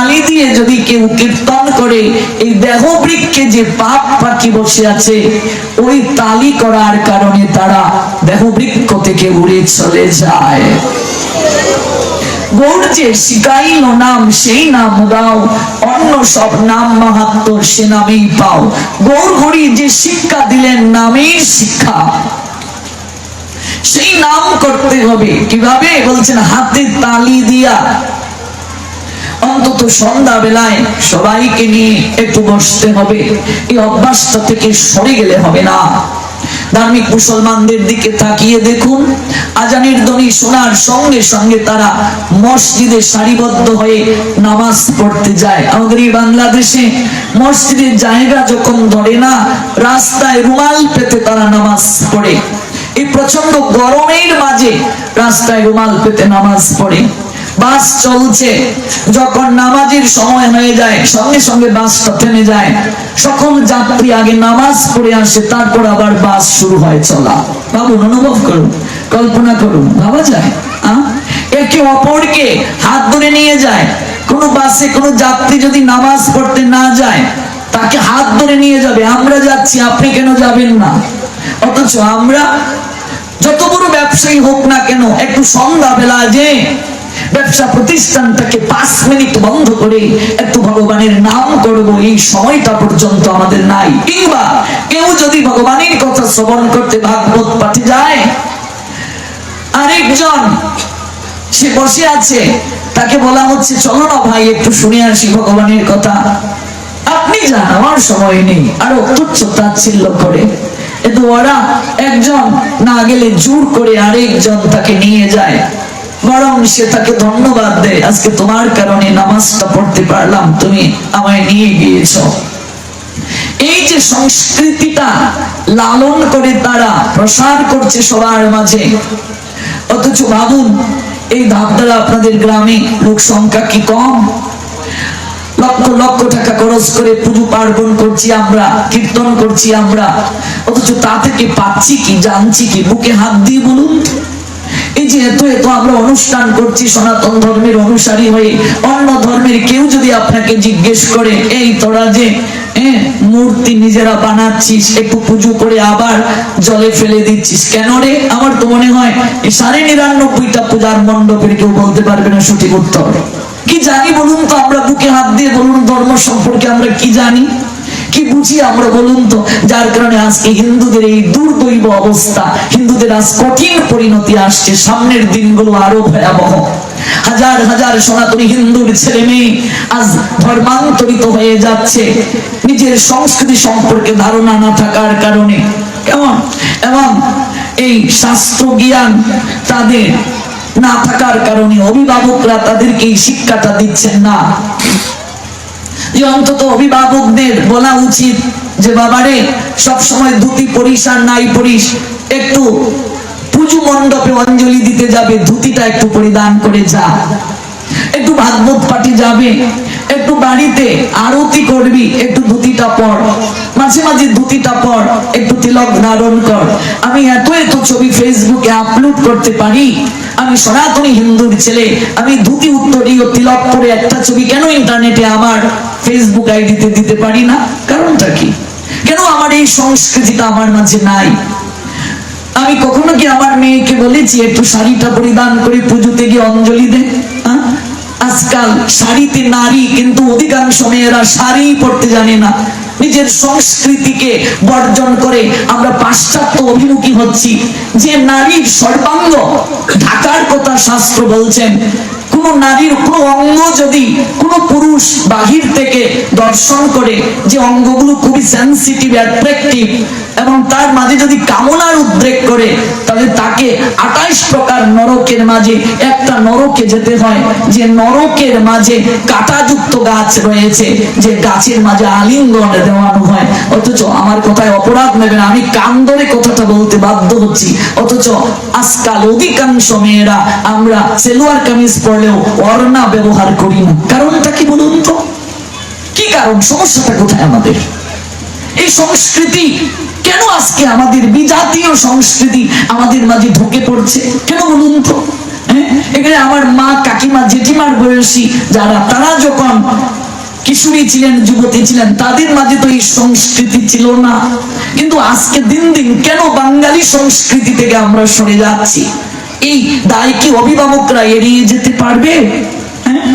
তালি দিয়ে যদি কেউ কীর্তন করে, এই দেহ বৃক্ষে যে পাপ পাখি বসে আছে, ওই তালি করার কারণে তারা দেহ বৃক্ষ থেকে উড়ে চলে যায়। সে নামেই পাও। গৌর হরি যে শিক্ষা দিলেন শিক্ষা। সেই নাম করতে হবে। কীভাবে? বলছেন, হাতে তালি দিয়া। অন্তত সন্ধ্যা বেলায় সবাইকে নিয়ে একটু বসতে হবে। এই অভ্যাসটা থেকে সরে গেলে হবে না। ধার্মিক মুসলমানদের দিকে তাকিয়ে দেখুন। আজানের ধ্বনি শোনার সঙ্গে সঙ্গে তারা মসজিদে সারিবদ্ধ হয়ে নামাজ পড়তে যায়। আমাদের এই বাংলাদেশে মসজিদের জায়গা যখন ধরে না, রাস্তায় রুমাল পেতে তারা নামাজ পড়ে। এই প্রচণ্ড গরমের মাঝে রাস্তায় রুমাল পেতে নামাজ পড়ে। বাস চলছে। যখন নামাজের সময় হয়ে যায়, সঙ্গে সঙ্গে বাসটা থেমে যায়। সকল যাত্রী আগে নামাজ পড়ে আসে, তারপর আবার বাস শুরু হয় চলা। বাবু, অনুভব করুন, কল্পনা করুন, ভাবা যায়? একে অপরকে হাত ধরে নিয়ে যায়। কোনো বাসে কোনো যাত্রী যদি নামাজ পড়তে না যায়, তাকে হাত ধরে নিয়ে যাবে। আমরা যাচ্ছি, আপনি কেন যাবেন না? অথচ আমরা যত বড় ব্যবসায়ী হোক না কেন, একটু সন্ধ্যা বেলা যে ব্যবসা প্রতিষ্ঠানটাকে পাঁচ মিনিট বন্ধ করে একটু ভগবানের নাম করব, এই সময়টা পর্যন্ত আমাদের নাই। কিংবা কেউ যদি ভগবানের কথা শ্রবণ করতে ভাগবত পাঠে যায়, আরেকজন সে বসে আছে, তাকে বলা হচ্ছে, চলো না ভাই, একটু শুনে আসি ভগবানের কথা। আপনি যান, আমার সময় নেই। আরও তুচ্ছ তাচ্ছিল্য করে। কিন্তু ওরা একজন না গেলে জোর করে আরেকজন তাকে নিয়ে যায়। বরং সে তাকে ধন্যবাদ দেয়। আজকে তোমার কারণে নামাজটা পড়তে পারলাম, তুমি আমায় নিয়ে গিয়েছ। এই যে সংস্কৃতিটা লালন করে তারা প্রসার করছে সবার মাঝে, অথচ ভাবুন, এই ধাপদারা আপনাদের গ্রামে লোক সংখ্যা কি কম? লক্ষ লক্ষ টাকা খরচ করে পুজো পার্বণ করছি আমরা, কীর্তন করছি আমরা, অথচ তা থেকে পাচ্ছি কি, জানছি কি? বুকে হাত দিয়ে বলুন। যে এত এত আমরা অনুষ্ঠান করছি, সনাতন ধর্মের অনুসারী হয়ে, অন্য ধর্মের কেউ যদি আপনাকে জিজ্ঞেস করে, এই তোরা যে মূর্তি নিজেরা বানাচ্ছিস, একটু পুজো করে আবার জলে ফেলে দিচ্ছিস, কেন রে? আমার তো মনে হয়, এই সাড়ে নিরানব্বইটা পূজার মণ্ডপের কেউ বলতে পারবে না সঠিক উত্তর। কি জানি বলুন তো, আমরা বুকে হাত দিয়ে বলুন, ধর্ম সম্পর্কে আমরা কি জানি? কি বুঝি আমরা বলুন তো? যার কারণে আজকে হিন্দুদের এই দুর্দৈব অবস্থা, হিন্দুদের আজ কঠিন পরিণতি আসছে। সামনের দিনগুলো আরও ভয়াবহ। হাজার হাজার সনাতনী হিন্দুর ছেলে মেয়ে আজ ধর্মান্তরিত হয়ে যাচ্ছে। নিজের সংস্কৃতি সম্পর্কে ধারণা না থাকার কারণে। কেমন? এবং এই শাস্ত্র জ্ঞান তাদের না থাকার কারণে অভিভাবকরা তাদেরকে এই শিক্ষাটা দিচ্ছেন না। যে অন্তত অভিভাবকদের বলা উচিত যে, বাবারে সব সময় ধুতি পরিস আর নাই পরিস, একটু পুজো মণ্ডপে অঞ্জলি দিতে যাবে, ধুতিটা একটু পরিধান করে যা। একটু ভাগবত পাঠে যাবে, একটু বাড়িতে আরতি করবি, একটু ধুতিটা পর, মাঝে মাঝে ধুতিটা পর, একটু তিলক ধারণ কর। আমি এত এত ছবি ফেসবুকে আপলোড করতে পারি, আমি সনাতনী হিন্দুর ছেলে, আমি ধুতি উত্তরী ও তিলক পরে একটা ছবি কেন ইন্টারনেটে আমার? ফেসবুক আইডিতে দিতে পারি না, কারণটা কি? কেন আমার এই সংস্কৃতিটা আমার মাঝে নাই? আমি কখনো কি আমার মেয়েকে বলেছি একটু শাড়িটা পরিধান করে পুজোতে গিয়ে অঞ্জলি দে? আজকাল শাড়িতে নারী কিন্তু অধিকাংশ মেয়েরা শাড়ি পড়তে জানে না। নিজের সংস্কৃতিকে বর্জন করে আমরা পাশ্চাত্য অভিমুখী হচ্ছি। যে নারীর সর্বাঙ্গ ঢাকার কথা শাস্ত্র বলছেন কোন নারীর কোন অঙ্গ যদি কোন পুরুষ বাহির থেকে দর্শন করে যে অঙ্গগুলো খুবই সেন্সিটিভ অ্যাট্রাকটিভ এবং তার মাঝে যদি কামনার উদ্রেক করে তাহলে তাকে আঠাইশ প্রকার নরকের মাঝে, একটা নরকে যেতে হয়, যে নরকের মাঝে কাঁটাযুক্ত গাছ রয়েছে, যে গাছের মাঝে আলিঙ্গন দেওয়ানো হয়। অথচ আমার কথায় অপরাধ নেবেন, আমি কান ধরে কথাটা বলতে বাধ্য হচ্ছি। অথচ আজকাল অধিকাংশ মেয়েরা, আমরা সেলোয়ার কামিজ পরলেও অর্ণা ব্যবহার করি না। কারণটা কি বলুন তো? কি কারণ? সমস্যাটা কোথায় আমাদের? এই সংস্কৃতি কেন আজকে আমাদের বিজাতীয় সংস্কৃতি আমাদের মাঝে ঢুকে পড়ছে? কেন বলুন তো হ্যাঁ? এখানে আমার মা, কাকিমা, জেঠিমার বয়সী যারা, তারা যখন কিশোরী ছিলেন, যুবতী ছিলেন, তাদের মাঝে তো এই সংস্কৃতি ছিল না। কিন্তু আজকে দিন দিন কেন বাঙালি সংস্কৃতি থেকে আমরা সরে যাচ্ছি? এই দায় কি অভিভাবকরা এড়িয়ে যেতে পারবে? হ্যাঁ?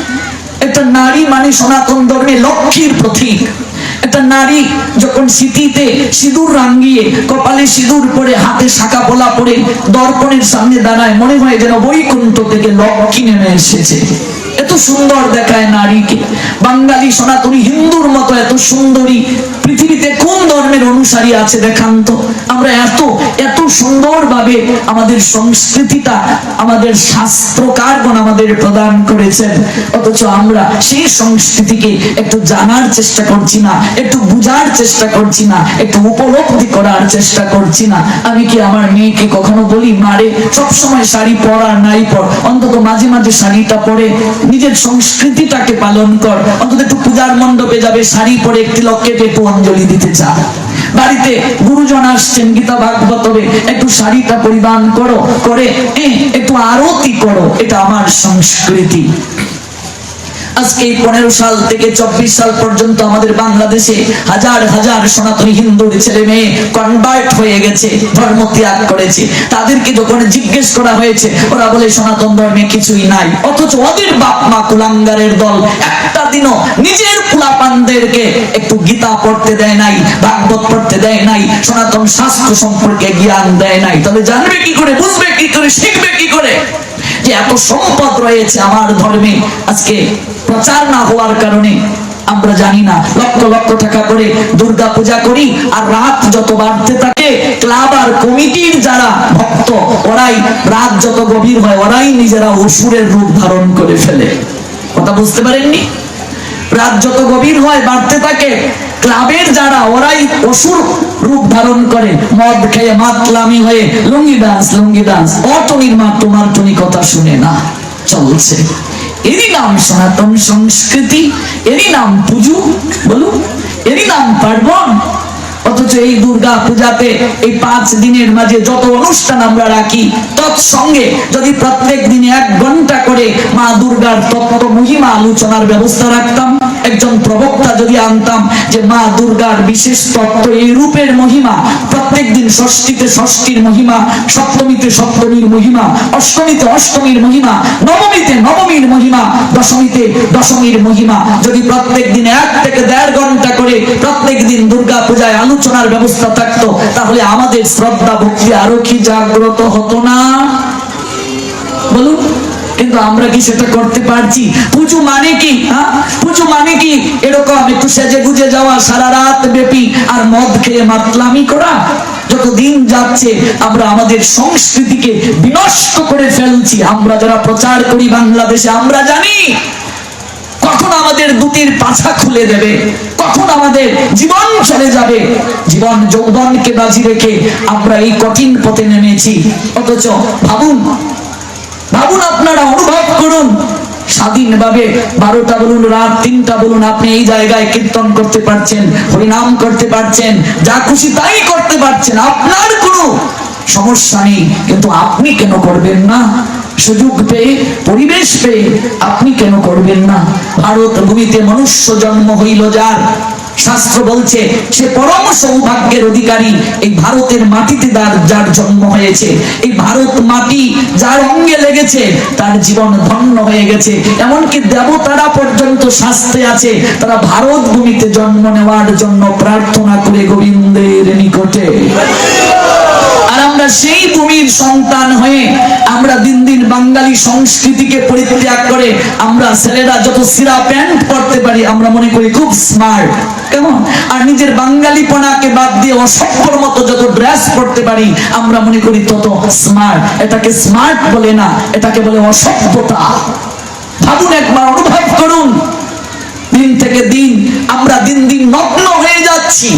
একটা নারী মানে সনাতন ধর্মে লক্ষ্মীর প্রতীক। একটা নারী যখন স্মৃতিতে সিঁদুর রাঙিয়ে কপালে সিঁদুর পরে হাতে শাখা পোলা পরে দর্পণের সামনে দাঁড়ায়, মনে হয় যেন বৈকুণ্ঠ থেকে লক্ষ্মী নেমে এসেছে। এত সুন্দর দেখায় নারীকে। বাঙালি, সনাতনী, হিন্দুর মতো এত সুন্দরী। পৃথিবীতে কোন ধর্মের অনুসারী আছে দেখান তো? আমরা এত এত সুন্দরভাবে আমাদের সংস্কৃতিটা, আমাদের শাস্ত্রকারগণ আমাদের প্রদান করেছেন। অথচ আমরা সেই সংস্কৃতিকে একটু জানার চেষ্টা করছি না, একটু বুঝার চেষ্টা করছি না, একটু উপলব্ধি করার চেষ্টা করছি না। আমি কি আমার মেয়েকে কখনো বলি মারে সবসময় শাড়ি পরা নাই পর? অন্তত মাঝে মাঝে শাড়িটা পরে নিজের সংস্কৃতিটাকে পালন কর। অন্তত একটু পূজার মণ্ডপে যাবে, শাড়ি পরে একটি লক্ষ্যে একটু অঞ্জলি দিতে চা। বাড়িতে গুরুজন আসছেন, গীতা ভাগবত হবে, একটু শাড়িটা পরিধান করো, করে একটু আরতি করো, এটা আমার সংস্কৃতি। আজকে পনেরো সাল থেকে চব্বিশ সাল পর্যন্ত আমাদের বাংলাদেশে হাজার হাজার সনাতনী হিন্দুর ছেলে মেয়ে কনভার্ট হয়ে গেছে, ধর্ম ত্যাগ করেছে। তাদেরকে যখন জিজ্ঞেস করা হয়েছে, ওরা বলে, সনাতন ধর্মে কিছুই নাই। অথচ ওদের বাপ মা কুলাঙ্গারের দল একটা দিনও নিজের কুলাপানদেরকে একটু গীতা পড়তে দেয় নাই, ভাগবত পড়তে দেয় নাই, সনাতন শাস্ত্র সম্পর্কে জ্ঞান দেয় নাই। তবে জানবে কি করে, বুঝবে কি করে, শিখবে কি করে? যে এত সম্পদ রয়েছে আমার ধর্মে, আজকে প্রচার না হওয়ার কারণে আমরা জানি না। লক্ষ লক্ষ টাকা করে দুর্গা পূজা করি আর রাত যত বাড়তে থাকে, ক্লাব আর কমিটির যারা ভক্ত, ওরাই রাত যত গভীর হয়, ওরাই নিজেরা অসুরের রূপ ধারণ করে ফেলে। কথা বুঝতে পারেননি? রাত যত গভীর হয়, বাড়তে থাকে, ক্লাবের যারা, ওরাই অসুর রূপ ধারণ করে। মদ খেয়ে মাতলামি হয়ে লুঙ্গি ডান্স লুঙ্গি ডান্স। অটনির মা তোমার টনি কথা শুনে না। চলছে। এরই নাম সনাতন সংস্কৃতি এরই নাম পুজো বলুন। এরই নাম পার্বণ। অথচ এই দুর্গা পূজাতে এই পাঁচ দিনের মাঝে যত অনুষ্ঠান আমরা রাখি, তৎসঙ্গে যদি প্রত্যেক দিনে এক ঘণ্টা করে মা দুর্গার তত্ত্ব মহিমা আলোচনার ব্যবস্থা রাখতাম, একজন প্রবক্তা যদি আনতাম যে মা দুর্গার বিশেষ তত্ত্ব এই রূপের মহিমা, প্রত্যেক দিন ষষ্ঠীতে ষষ্ঠীর মহিমা, সপ্তমীতে সপ্তমীর মহিমা, অষ্টমীতে অষ্টমীর মহিমা, নবমীতে নবমীর মহিমা, দশমীতে দশমীর মহিমা, যদি প্রত্যেক দিন এক থেকে দেড় ঘণ্টা করে প্রত্যেক দিন দুর্গা পূজায় আলোচনার ব্যবস্থা থাকতো, তাহলে আমাদের শ্রদ্ধা, ভক্তি আরও কি জাগ্রত হতো না? বলুন, কিন্তু আমরা কি সেটা করতে পারছি? পুজো মানে কি হ্যাঁ? পুজো মানে কি? এরকম একটু সেজে গুজে যাওয়া সারা রাত ব্যাপী আর মদ খেয়ে মাতলামি করা? যত দিন যাচ্ছে, আমরা আমাদের সংস্কৃতিকে বিনষ্ট করে ফেলছি। আমরা যারা প্রচার করি বাংলাদেশে, আমরা জানি কখন আমাদের দুটির পাছা খুলে দেবে? কখন আমাদের জীবন চলে যাবে? জীবন যৌবনকে বাজি রেখে আমরা এই কঠিন পথে নেমেছি। অথচ ভাবুন ভাবুন আপনারা, অনুভব করুন। স্বাধীনভাবে বারোটা বলুন, রাত তিনটা বলুন, আপনি এই জায়গায় কীর্তন করতে পারছেন, হরিনাম করতে পারছেন, যা খুশি তাই করতে পারছেন, আপনার কোনো সমস্যা নেই, কিন্তু আপনি কেন করবেন না? সুযোগ পেয়ে, পরিবেশ পেয়ে আপনি কেন করবেন না? ভারত ভূমিতে মনুষ্য জন্ম হইল যার। শাস্ত্র বলছে, সে পরম সৌভাগ্যের অধিকারী এই ভারতের মাটিতে তার, যার জন্ম হয়েছে। এই ভারত মাটি যার অঙ্গে লেগেছে, তার জীবন ধন্য হয়ে গেছে। এমনকি দেবতারা পর্যন্ত শাস্তে আছে, তারা ভারত ভূমিতে জন্ম নেওয়ার জন্য প্রার্থনা করে গোবিন্দের নিকটে। আমরা সেই ভূমির সন্তান হয়ে আমরা দিন দিন বাঙালি সংস্কৃতিকে পরিত্যাগ করে আমরা ছেলেরা যত সিরা প্যান্ট পরতে পারি, আমরা মনে করি খুব স্মার্ট কেমন? আর নিজের বাঙালিপনাকে বাদ দিয়ে অসভ্যর মতো যত ড্রেস পরতে পারি, আমরা মনে করি তত স্মার্ট এটাকে স্মার্ট বলে না, এটাকে বলে অসভ্যতা। ভাবুন একবার, অনুভব করুন। দিন থেকে দিন আমরা দিন দিন নগ্ন হয়ে যাচ্ছি।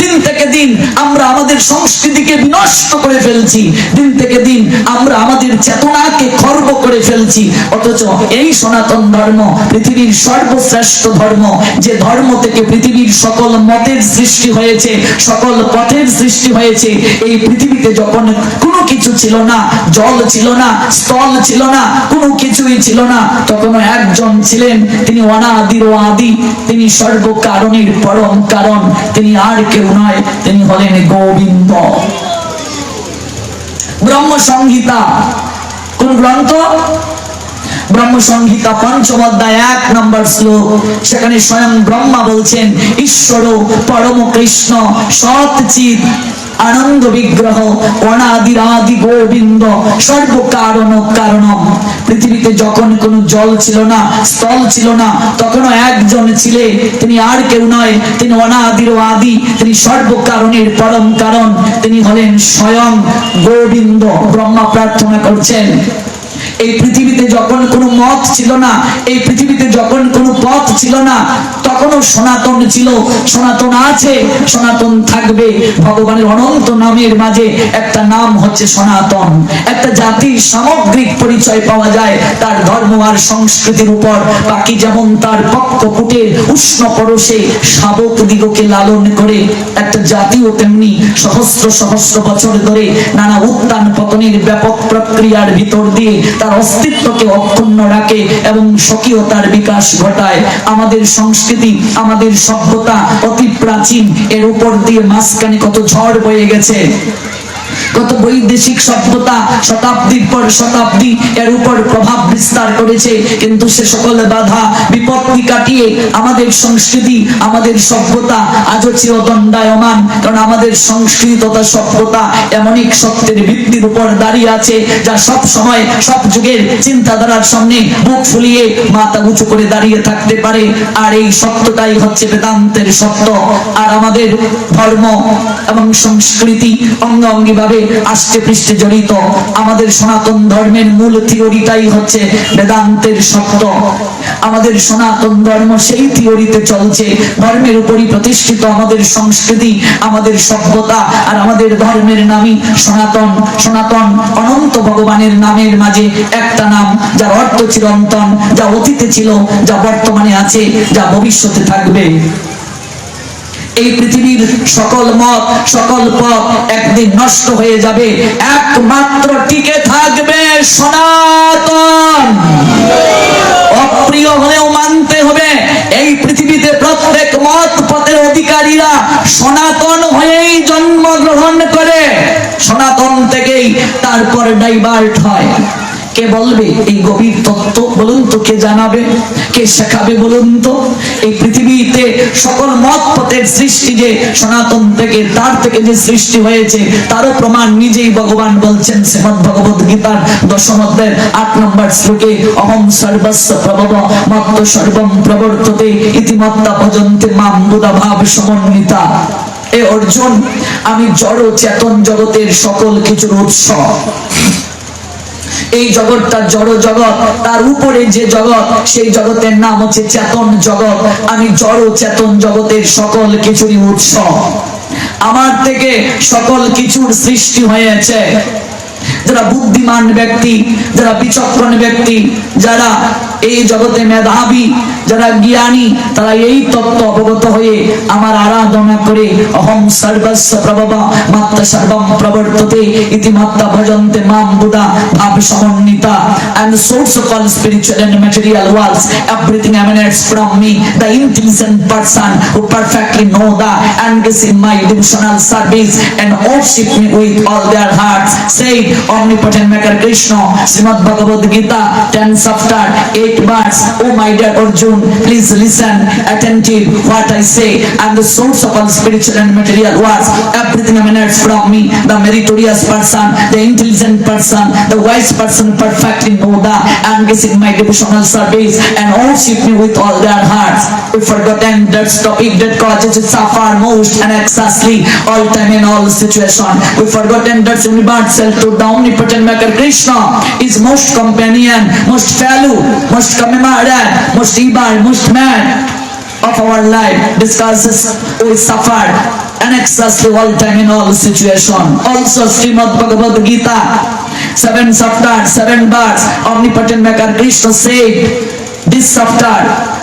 দিন থেকে দিন আমরা আমাদের সংস্কৃতিকে বিনষ্ট করে ফেলছি। দিন থেকে দিন আমরা আমাদের চেতনাকে খর্ব করে ফেলছি। অথচ এই সনাতন ধর্ম পৃথিবীর সর্বশ্রেষ্ঠ ধর্ম, যে ধর্ম থেকে পৃথিবীর সকল মতের সৃষ্টি হয়েছে, সকল পথের সৃষ্টি হয়েছে, এই পৃথিবীতে যখন কোনো কিছু ছিল না, জল ছিল না, স্থল ছিল না, কোনো কিছুই ছিল না তখন একজন ছিলেন, তিনি অনাদির ও আদি তিনি সর্বকারণের পরম কারণ, তিনি আর কেউ নয় তিনি হলেন গোবিন্দ। ব্রহ্ম সংহিতা কোন গ্রন্থ? ব্রহ্ম সংহিতা পঞ্চম অধ্যায় এক নম্বর শ্লোক। সেখানে স্বয়ং ব্রহ্মা বলছেন ঈশ্বর পরম কৃষ্ণ সৎ সৎচিত আনন্দ বিগ্রহ, অনাদিরাদি গোবিন্দ, সর্বকারণ কারণম। পৃথিবীতে যখন কোনো জল ছিল না, স্থল ছিল না, তখনও একজন ছিলে। তিনি আর কেউ নয়, তিনি অনাদির আদি, তিনি সর্বকারণের পরম কারণ। তিনি হলেন স্বয়ং গোবিন্দ। ব্রহ্মা প্রার্থনা করছেন। এই পৃথিবীতে যখন কোনো মত ছিল না, এই পৃথিবীতে যখন কোনো পথ ছিল না, তখনও সনাতন ছিল, সনাতন আছে, সনাতন থাকবে। ভগবানের অনন্ত নামের মাঝে একটা নাম হচ্ছে সনাতন। একটা জাতির সামগ্রিক পরিচয় পাওয়া যায়, তার ধর্ম আর সংস্কৃতির উপর। বাকি যেমন তার পক্ষপুটের উষ্ণ পরশে শাবক দিগকে লালন করে, একটা জাতিও তেমনি সহস্র সহস্র বছর ধরে নানা উত্থান পতনের ব্যাপক প্রক্রিয়ার ভিতর দিয়ে তার অস্তিত্বকে অক্ষুণ্ণ রাখে এবং স্বকীয়তার বিকাশ ঘটায়। আমাদের সংস্কৃতি, আমাদের সভ্যতা অতি প্রাচীন। এর উপর দিয়ে মাঝখানে কত ঝড় বয়ে গেছে। কত বৈদেশিক সভ্যতা শতাব্দীর পর শতাব্দী, এর উপর প্রভাব বিস্তার করেছে। কিন্তু সে সকল বাধা, বিপত্তি কাটিয়ে আমাদের সংস্কৃতি, আমাদের সভ্যতা আজও চিরদণ্ডায়মান। কারণ আমাদের সংস্কৃতি তথা সভ্যতা এমন এক সত্যের ভিত্তির উপর দাঁড়িয়ে আছে, যা সব সময়, সব যুগের চিন্তাধারার সামনে বুক ফুলিয়ে মাথা উঁচু করে দাঁড়িয়ে থাকতে পারে। আর এই সত্যটাই হচ্ছে বেদান্তের সত্য। আর আমাদের ধর্ম এবং সংস্কৃতি অঙ্গাঙ্গি ভাবে আষ্টে পৃষ্ঠে জড়িত। আমাদের সনাতন ধর্মের মূল থিওরিটাই হচ্ছে বেদান্তের সত্য। আমাদের সনাতন ধর্ম সেই থিওরিতে চলছে। ধর্মের উপরই প্রতিষ্ঠিত আমাদের সংস্কৃতি, আমাদের সভ্যতা আর আমাদের ধর্মের নামই সনাতন। সনাতন অনন্ত ভগবানের নামের মাঝে একটা নাম, যার অর্থ চিরন্তন যা অতীতে ছিল, যা বর্তমানে আছে, যা ভবিষ্যতে থাকবে। এই পৃথিবীর সকল মত, সকল পথ একদিন নষ্ট হয়ে যাবে। একমাত্র টিকে থাকবে সনাতন। অপ্রিয় হলেও মানতে হবে। এই পৃথিবীতে প্রত্যেক মত পথের অধিকারীরা সনাতন হয়েই জন্মগ্রহণ করে। সনাতন থেকেই তারপর ডাইভার্ট হয়। কে বলবে এই গভীর তত্ত্ব বলুন তো, কে জানাবে, কে শেখাবে বলুন তো? এই পৃথিবীতে সকল মত পথের সৃষ্টি যে সনাতন থেকে, তার থেকে যে সৃষ্টি হয়েছে, তারও প্রমাণ নিজেই ভগবান বলছেন শ্রীমদ ভগবত গীতার দশম অধ্যায়ের আট নম্বর শ্লোকে অহম সর্বস্ব প্রভব, মত্ত সর্বম প্রবর্ততে ইতিমত্তা ভজন্তে মাম বুধা ভাব সমন্বিতা। এ অর্জুন, আমি জড়, চেতন জগতের সকল কিছুর উৎস। এই জগৎটা জড় জগৎ, তার উপরে যে জগৎ, সেই জগতের নাম হচ্ছে চেতন জগৎ। আমি জড় চেতন জগতের সকল কিছুরই উৎস। আমার থেকে সকল কিছুর সৃষ্টি হয়েছে। যারা বুদ্ধিমান ব্যক্তি, যারা বিচক্ষণ ব্যক্তি, যারা এই জগতে মেধাবী যারা জ্ঞানী তারা এই তত্ত্ব অবগত হয়ে আমার আরাধনা করে অহম সর্বস্ব প্রভব মাত্র সর্বম প্রবর্ততে ইতিমাত্রা ভজন্তে মাম বুধা ভাব সমন্বিতা and the source of all spiritual and material worlds everything emanates from me the intelligent person who perfectly know the and is in my devotional service and worship me with all their hearts say omnipotent maker krishna srimad bhagavad gita 10 chapter 8 verse oh my dear arjun please listen attentive what i say. I'm the source of all spiritual and material worlds everything emanates from me. The meritorious person the intelligent person the wise person know the and is in my devotional service and worship me with all their hearts. We forgotten that topic that causes suffer most and excessively all time in all situation. We forgotten that universal to the omnipotent maker krishna is most companion most fellow most commemorated most evil most of our life. Discusses we suffer annexiously all time in all situation. Also Srimad Bhagavad Gita, seven chapter, seven verse, omnipotent maker Krishna said, this chapter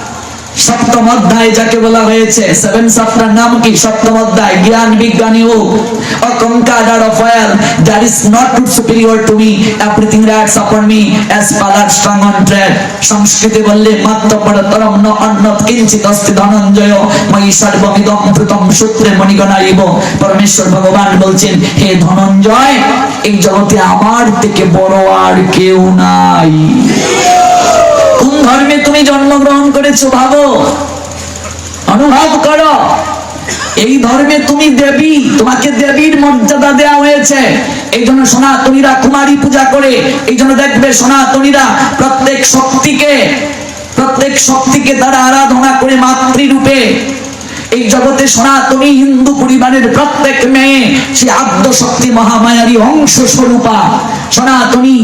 সপ্তম অধ্যায় যাকে বলা হয়েছে seven নাম কি? সপ্তম অধ্যায়, জ্ঞান, বিজ্ঞানী that is not to superior to me everything me as pearls strong on বললে, মাত্র ন কিঞ্চিত অস্তি ধনঞ্জয়। ময়ি সর্বমিদম প্রতম সূত্রে মণিগণাইব। পরমেশ্বর ভগবান বলছেন, হে ধনঞ্জয়, এই জগতে আমার থেকে বড় আর কেউ নাই। ধর্মে তুমি জন্মগ্রহণ করেছ, ভাবো। অনুভব করো। এই ধর্মে তুমি দেবী, তোমাকে দেবীর মর্যাদা দেওয়া হয়েছে। এই জন্য সনাতনীরা কুমারী পূজা করে, এই জন্য দেখবে সনাতনীরা প্রত্যেক শক্তিকে প্রত্যেক শক্তিকে তারা আরাধনা করে মাতৃরূপে। এই জগতে সনাতনী হিন্দু পরিবারের প্রত্যেক মেয়ে, সে আদ্য শক্তি মহামায়ারী অংশ স্বরূপা। সনাতনী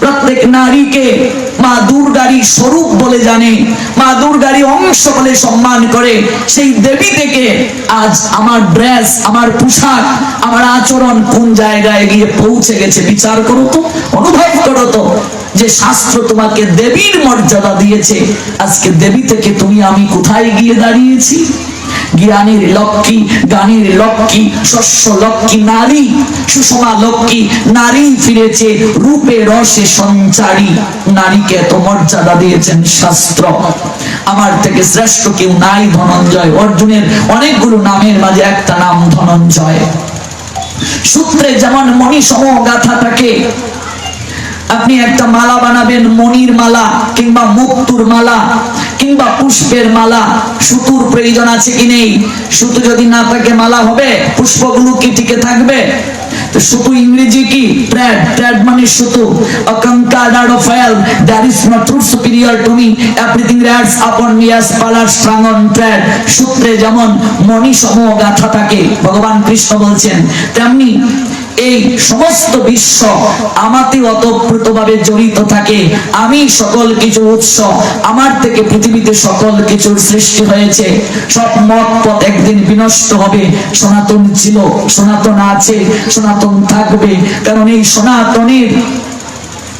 প্রত্যেক নারীকে মা দুর্গারই স্বরূপ বলে জানে, মা দুর্গারই অংশ বলে সম্মান করে। সেই দেবী থেকে আজ আমার ড্রেস, আমার পোশাক, আমার আচরণ কোন জায়গায় গিয়ে পৌঁছে গেছে বিচার করো তো, অনুভব করো তো যে শাস্ত্র তোমাকে দেবীর মর্যাদা দিয়েছে। আজকে দেবী থেকে তুমি আমি কোথায় গিয়ে দাঁড়িয়েছি? জ্ঞানের লক্ষ্মী গানের লক্ষ্মী, শস্য লক্ষ্মী, নারী, সুষমা লক্ষ্মী, নারী ফিরেছে রূপে রসে সঞ্চারী। নারীকে এত মর্যাদা দিয়েছেন শাস্ত্র। আমার থেকে শ্রেষ্ঠ কেউ নাই ধনঞ্জয়। অর্জুনের অনেকগুলো নামের মাঝে একটা নাম ধনঞ্জয়। সূত্রে যেমন মণিসম গাথা থাকে আপনি একটা মালা বানাবেন, মনির মালা কিংবা মুক্তুর মালা কিংবা পুষ্পের মালা। সুতুর প্রয়োজন আছে কি নেই? সুতো যদি না থাকে মালা হবে, পুষ্পগুলো কি টিকে থাকবে? ইংরেজি কি? মানে to me everything rides upon me as color strung on thread সূত্রে যেমন মণি সম গাথা থাকে, ভগবান কৃষ্ণ বলছেন, তেমনি এই সমস্ত বিশ্ব আমাতে অতপ্রতভাবে জড়িত থাকে। আমি সকল কিছু উৎস, আমার থেকে পৃথিবীতে সকল কিছুর সৃষ্টি হয়েছে। সব মত পথ একদিন বিনষ্ট হবে। সনাতন ছিল, সনাতন আছে, সনাতন থাকবে। কারণ এই সনাতনের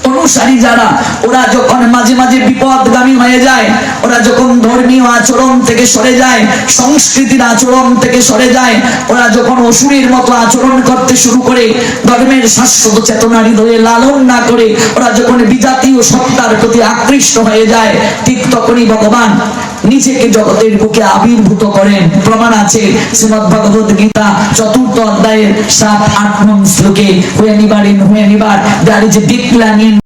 অনুসারী যারা, ওরা যখন মাঝে মাঝে বিপদগামী হয়ে যায়, ওরা যখন ধর্মীয় আচরণ থেকে সরে যায়, সংস্কৃতির আচরণ থেকে সরে যায়, ওরা যখন অসুরের মতো আচরণ করতে শুরু করে, ধর্মের শাশ্বত চেতনা হৃদয়ে লালন না করে, ওরা যখন বিজাতীয় সত্তার প্রতি আকৃষ্ট হয়ে যায়, ঠিক তখনই ভগবান নিজেকে জগতের বুকে আবির্ভূত করেন। প্রমাণ আছে, শ্রীমদ ভগবত গীতা চতুর্থ অধ্যায়ের সাত, আট শ্লোকে। হুয়ে নিবার ইন, হুয়ে নিবার। There is in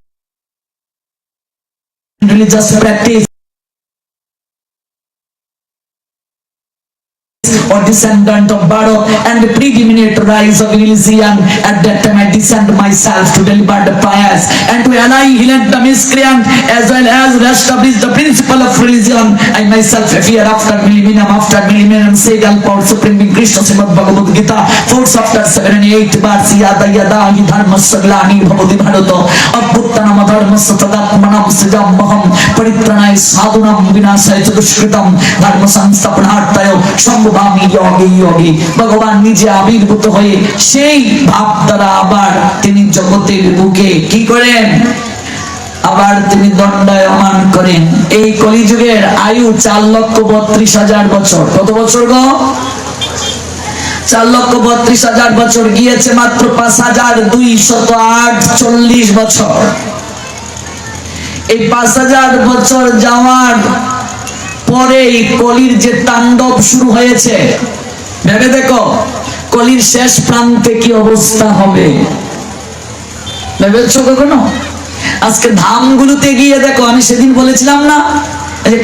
religious practice. Or descendant of Baro and the predominant rise of religion. At that time I descend myself to deliver the pious and to annihilate the miscreant as well as establish the principle of religion. I myself appear after millennium after millennium say the supreme being Krishna Srimad Bhagavad Gita fourth chapter 7 and 8 verse yada yada hi dharma saglani bhavati bharata abhuttanam dharmasya tadatmanam srijamaham পরিত্রাণায় সাধুনাম বিনাশায় চতুষ্কৃতম ধর্ম সংস্থাপনার্থায় সম্ভবামী যোগে যোগে। ভগবান নিজে আবির্ভূত হয়ে সেই ভাব দ্বারা আবার তিনি জগতের বুকে কি করেন? আবার তিনি দণ্ডায়মান করেন। এই কলিযুগের আয়ু চার লক্ষ বত্রিশ হাজার বছর। কত বছর গো? চার লক্ষ বত্রিশ হাজার বছর গিয়েছে মাত্র পাঁচ হাজার দুই শত আট চল্লিশ বছর। এই পাঁচ হাজার বছর যাওয়ার কলির যে তাণ্ডব শুরু হয়েছে, ভেবে দেখো, কলির শেষ প্রান্তে কি অবস্থা হবে? ভেবেছ কখনো? আজকে ধামগুলোতে গিয়ে দেখো, আমি সেদিন বলেছিলাম না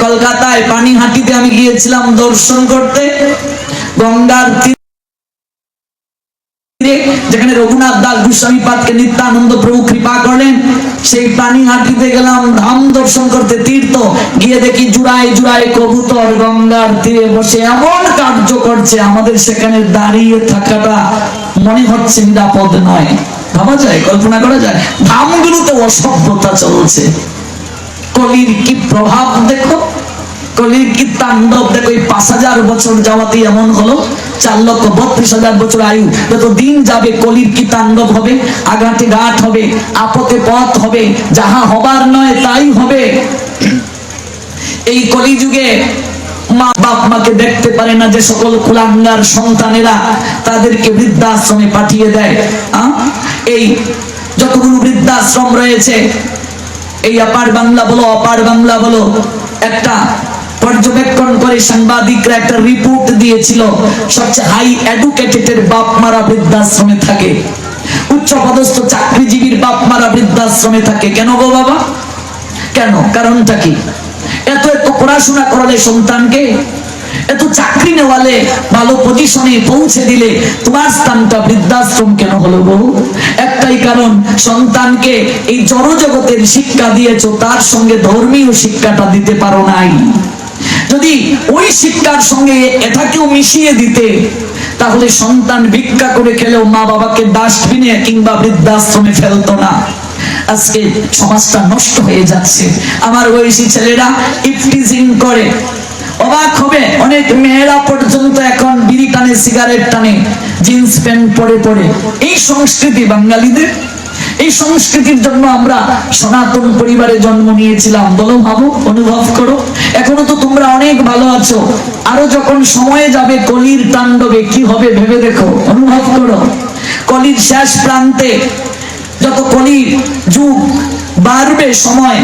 কলকাতায় পানিহাটিতে আমি গিয়েছিলাম দর্শন করতে, গঙ্গার তীরে যেখানে রঘুনাথ দাস গোস্বামী পাদকে নিত্যানন্দ প্রভু কৃপা করলেন, সেই প্রাণী হাঁটিতে গেলাম, ধাম দর্শন করতে তীর্থ। গিয়ে দেখি জুড়ায় জুড়ায় কবুতর গঙ্গার তীরে বসে, এমন কার্য করছে আমাদের সেখানে দাঁড়িয়ে থাকাটা। মনে হচ্ছে নিরাপদ নয়। ভাবা যায়, কল্পনা করা যায়, ধামগুলোতে অসভ্যতা চলছে। কলির কি প্রভাব দেখো? কলির কি তাণ্ডব দেখো? এই পাঁচ হাজার বছর যাওয়াতে এমন হলো। চার লক্ষ বত্রিশ হাজার বছর আয়ু। যত দিন যাবে কলির কি তাণ্ডব হবে, আঘাতে ঘাট হবে আপতে পথ হবে, যাহা হবার নয় তাই হবে। এই কলিযুগে মা বাপ মাকে দেখতে পারে না যে সকল সন্তানেরা তাদেরকে বৃদ্ধাশ্রমে পাঠিয়ে দেয়? এই যতগুলো বৃদ্ধাশ্রম রয়েছে, এই আপার বাংলা বলো, অপার বাংলা বলো, একটা পর্যবেক্ষণ করে সাংবাদিকরা একটা রিপোর্ট দিয়েছিল, সবচেয়ে হাই এডুকেটেড বাপ মারা বৃদ্ধাশ্রমে থাকে। উচ্চ পদস্থ চাকরিজীবীর বাপ মারা বৃদ্ধাশ্রমে থাকে। কেন গো বাবা? কেন? কারণটা কি? এত এত পড়াশোনা করালে সন্তানকে, এত চাকরি নেওয়ালে, ভালো পজিশনে পৌঁছে দিলে তোমার স্থানটা বৃদ্ধাশ্রম কেন হলো বহু একটাই কারণ, সন্তানকে এই জড়জগতের শিক্ষা দিয়েছ, তার সঙ্গে ধর্মীয় শিক্ষাটা দিতে পারো নাই। যদি ওই শিক্ষার সঙ্গে এটাকেও মিশিয়ে দিতে, তাহলে সন্তান ভিক্ষা করে খেলেও মা বাবাকে ডাস্টবিনে কিংবা বৃদ্ধাশ্রমে ফেলতো না। আজকে সমাজটা নষ্ট হয়ে যাচ্ছে। আমার বয়সী ছেলেরা ইফটিজিং করে। অবাক হবে, অনেক মেয়েরা পর্যন্ত এখন বিড়ি টানে, সিগারেট টানে, জিন্স প্যান্ট পরে পরে। এই সংস্কৃতি বাঙালিদের এই সংস্কৃতির জন্য আমরা সনাতন পরিবারে জন্ম নিয়েছিলাম। বলো ভাবো, অনুভব করো। এখনও তো তোমরা অনেক ভালো আছো। আরও যখন সময়ে যাবে, কলির তাণ্ডবে কি হবে ভেবে দেখো, অনুভব করো। কলির শেষ প্রান্তে যত কলি যুগ বাড়বে সময়,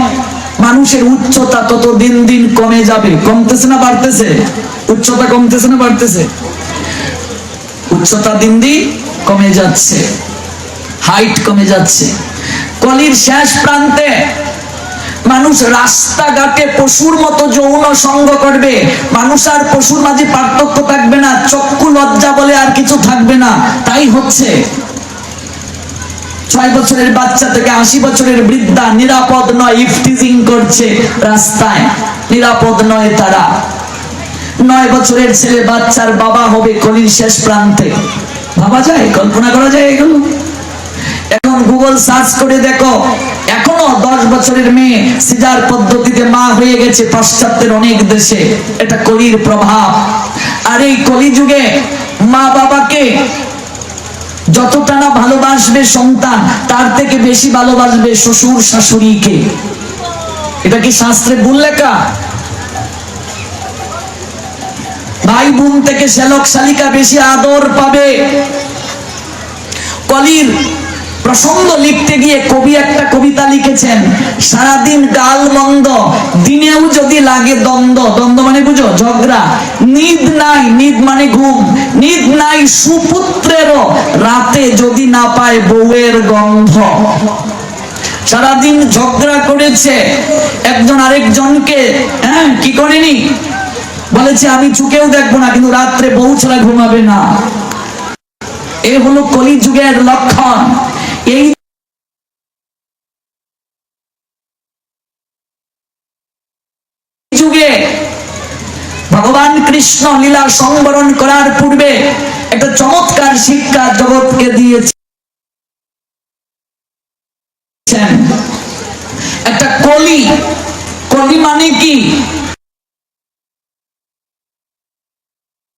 মানুষের উচ্চতা তত দিন দিন কমে যাবে। কমতেছে না বাড়তেছে? উচ্চতা কমতেছে না বাড়তেছে? উচ্চতা দিন দিন কমে যাচ্ছে। হাইট কমে যাচ্ছে। কলির শেষ প্রান্তে মানুষ রাস্তাঘাটে পশুর মতো যৌন সঙ্গ করবে। মানুষ আর পশুর মাঝে পার্থক্য থাকবে না, চক্ষু লজ্জা বলে আর কিছু থাকবে না। তাই হচ্ছে, ছয় বছরের বাচ্চা থেকে আশি বছরের বৃদ্ধা নিরাপদ নয়, ইফটিজিং করছে রাস্তায়। নিরাপদ নয় তারা। নয় বছরের ছেলে বাচ্চার বাবা হবে কলির শেষ প্রান্তে। ভাবা যায়, কল্পনা করা যায় এগুলো। এখন গুগল সার্চ করে দেখো, এখনও দশ বছরের মেয়ে সিজার পদ্ধতিতে মা হয়ে গেছে পাশ্চাত্যের অনেক দেশে। এটা কলির প্রভাব। আর এই কলিযুগে মা বাবাকে যতটা না ভালোবাসবে সন্তান, তার থেকে বেশি ভালোবাসবে শ্বশুর শাশুড়িকে। এটা কি শাস্ত্রে ভুল লেখা? ভাই বোন থেকে শ্যালক শালিকা বেশি আদর পাবে। কলির প্রসঙ্গ লিখতে গিয়ে কবি একটা কবিতা লিখেছেন, সারাদিন ডাল মন্দ, দিনেও যদি লাগে দ্বন্দ্ব দ্বন্দ্ব মানে বুঝো, ঝগড়া। নিদ নাই, নিদ মানে ঘুম, নিদ নাই সুপুত্রেরও, রাতে যদি না পায় বউয়ের গন্ধ। সারাদিন ঝগড়া করেছে, একজন আরেকজনকে হ্যাঁ কি করেনি? বলেছে, আমি চুকেও দেখব না, কিন্তু রাত্রে বউ ছাড়া ঘুমাবে না। এ হলো কলিযুগের লক্ষণ। এই ভগবান কৃষ্ণ লীলা সংবরণ করার পূর্বে একটা চমৎকার শিক্ষা জগৎকে দিয়েছেন।